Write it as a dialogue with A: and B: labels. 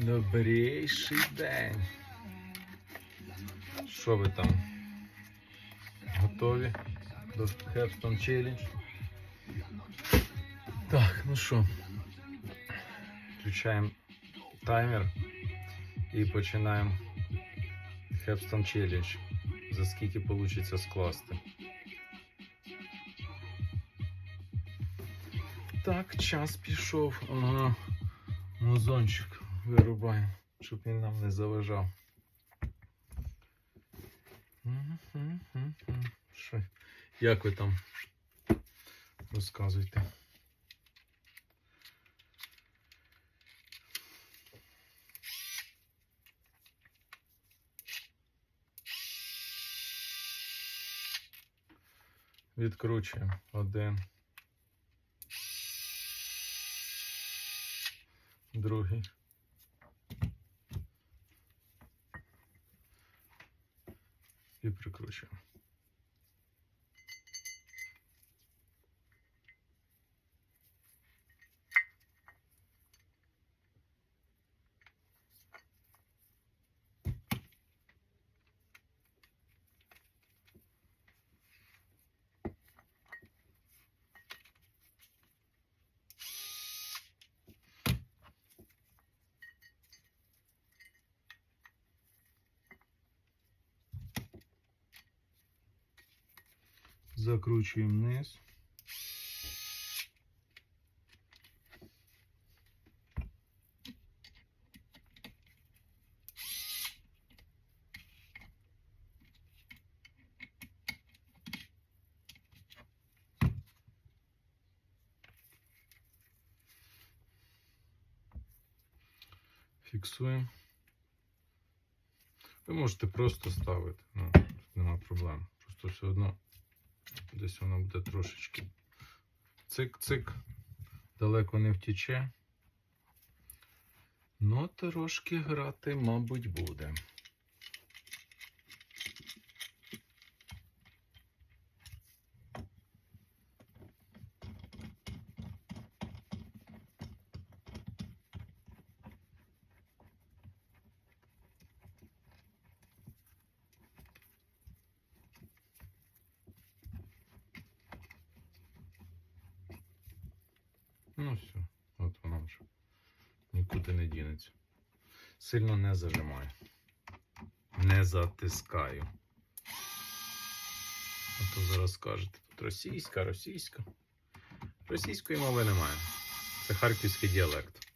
A: Добрейший день. Що ви там? Готові до Хепстон Challenge? Так, ну що, включаємо таймер і починаємо Хепстон Challenge. За скільки вийде скласти. Так, час пішов. Ага. Музончик Вирубаємо, щоб він нам не заважав. Що? Як ви там? Розказуйте. Відкручуємо один. Другий. Прикручуємо. Закручуємо вниз. Фіксуємо. Ви можете просто ставити, ну, тут нема проблем. Просто все одно Десь воно буде трошечки цик-цик, далеко не втіче. Ну, трошки грати, мабуть, буде. Ну все, от воно вже нікуди не дінеться. Сильно не зажимаю. Не затискаю. А то зараз скажете, тут російська, російська. Російської мови немає. Це харківський діалект.